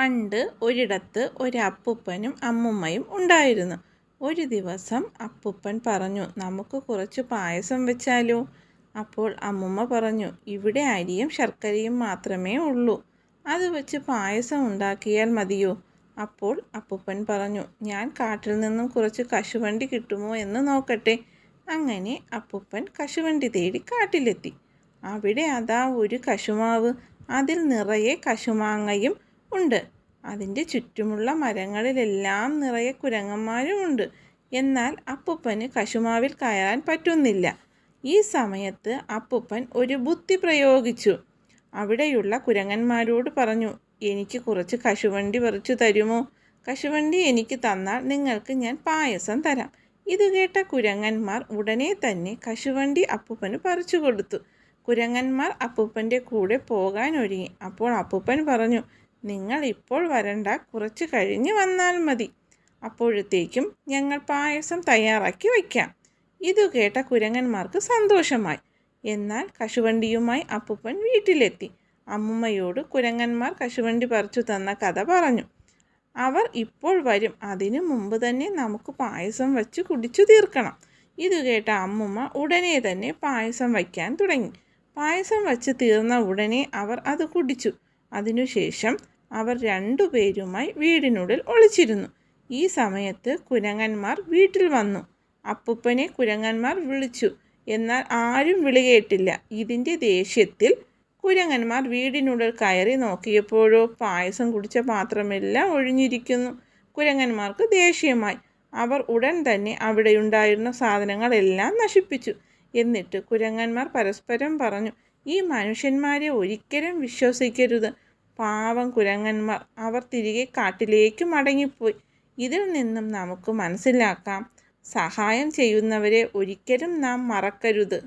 പണ്ട് ഒരിടത്ത് ഒരപ്പൂപ്പനും അമ്മുമ്മയും ഉണ്ടായിരുന്നു. ഒരു ദിവസം അപ്പൂപ്പൻ പറഞ്ഞു നമുക്ക് കുറച്ച് പായസം വെച്ചാലോ? അപ്പോൾ അമ്മുമ്മ പറഞ്ഞു ഇവിടെ അരിയും ശർക്കരയും മാത്രമേ ഉള്ളൂ. അത് വെച്ച് പായസം ഉണ്ടാക്കിയാൽ മതിയോ? അപ്പോൾ അപ്പൂപ്പൻ പറഞ്ഞു ഞാൻ കാട്ടിൽ നിന്നും കുറച്ച് കശുവണ്ടി കിട്ടുമോ എന്ന് നോക്കട്ടെ. അങ്ങനെ അപ്പൂപ്പൻ കശുവണ്ടി തേടി കാട്ടിലെത്തി. അവിടെ അതാ ഒരു കശുമാവ്. അതിൽ നിറയെ കശുമാങ്ങയും ഉണ്ട്. അതിന്റെ ചുറ്റുമുള്ള മരങ്ങളിലെല്ലാം നിറയെ കുരങ്ങന്മാരുമുണ്ട്. എന്നാൽ അപ്പൂപ്പന് കശുമാവിൽ കയറാൻ പറ്റുന്നില്ല. ഈ സമയത്ത് അപ്പൂപ്പൻ ഒരു ബുദ്ധി പ്രയോഗിച്ചു. അവിടെയുള്ള കുരങ്ങന്മാരോട് പറഞ്ഞു എനിക്ക് കുറച്ച് കശുവണ്ടി പറിച്ചു തരുമോ? കശുവണ്ടി എനിക്ക് തന്നാൽ നിങ്ങൾക്ക് ഞാൻ പായസം തരാം. ഇത് കേട്ട കുരങ്ങന്മാർ ഉടനെ തന്നെ കശുവണ്ടി അപ്പൂപ്പന് പറിച്ചു കൊടുത്തു. കുരങ്ങന്മാർ അപ്പൂപ്പന്റെ കൂടെ പോകാൻ ഒരുങ്ങി അപ്പോൾ അപ്പൂപ്പൻ പറഞ്ഞു നിങ്ങൾ ഇപ്പോൾ വരണ്ട കുറച്ച് കഴിഞ്ഞ് വന്നാൽ മതി. അപ്പോഴത്തേക്കും ഞങ്ങൾ പായസം തയ്യാറാക്കി വയ്ക്കാം. ഇതു കേട്ട കുരങ്ങന്മാർക്ക് സന്തോഷമായി. എന്നാൽ കശുവണ്ടിയുമായി അപ്പൂപ്പൻ വീട്ടിലെത്തി. അമ്മുമ്മയോട് കുരങ്ങന്മാർ കശുവണ്ടി പറിച്ചു തന്ന കഥ പറഞ്ഞു. അവർ ഇപ്പോൾ വരും. അതിനു മുമ്പ് തന്നെ നമുക്ക് പായസം വച്ച് കുടിച്ചു തീർക്കണം. ഇത് കേട്ട അമ്മുമ്മ ഉടനെ തന്നെ പായസം വയ്ക്കാൻ തുടങ്ങി. പായസം വച്ച് തീർന്ന ഉടനെ അവർ അത് കുടിച്ചു. അതിനുശേഷം അവർ രണ്ടുപേരുമായി വീടിനുള്ളിൽ ഒളിച്ചിരുന്നു. ഈ സമയത്ത് കുരങ്ങന്മാർ വീട്ടിൽ വന്നു. അപ്പുപ്പനെ കുരങ്ങന്മാർ വിളിച്ചു. എന്നാൽ ആരും വിളികേട്ടില്ല ഇതിന്റെ ദേഷ്യത്തിൽ കുരങ്ങന്മാർ വീടിനുള്ളിൽ കയറി നോക്കിയപ്പോഴോ പായസം കുടിച്ച പാത്രമെല്ലാം ഒഴിഞ്ഞിരിക്കുന്നു. കുരങ്ങന്മാർക്ക് ദേഷ്യമായി. അവർ ഉടൻ തന്നെ അവിടെയുണ്ടായിരുന്ന സാധനങ്ങളെല്ലാം നശിപ്പിച്ചു. എന്നിട്ട് കുരങ്ങന്മാർ പരസ്പരം പറഞ്ഞു ഈ മനുഷ്യന്മാരെ ഒരിക്കലും വിശ്വസിക്കരുത്. പാവം കുരങ്ങന്മാർ. അവർ തിരികെ കാട്ടിലേക്ക് മടങ്ങിപ്പോയി. ഇതിൽ നിന്നും നമുക്ക് മനസ്സിലാക്കാം. സഹായം ചെയ്യുന്നവരെ ഒരിക്കലും നാം മറക്കരുത്.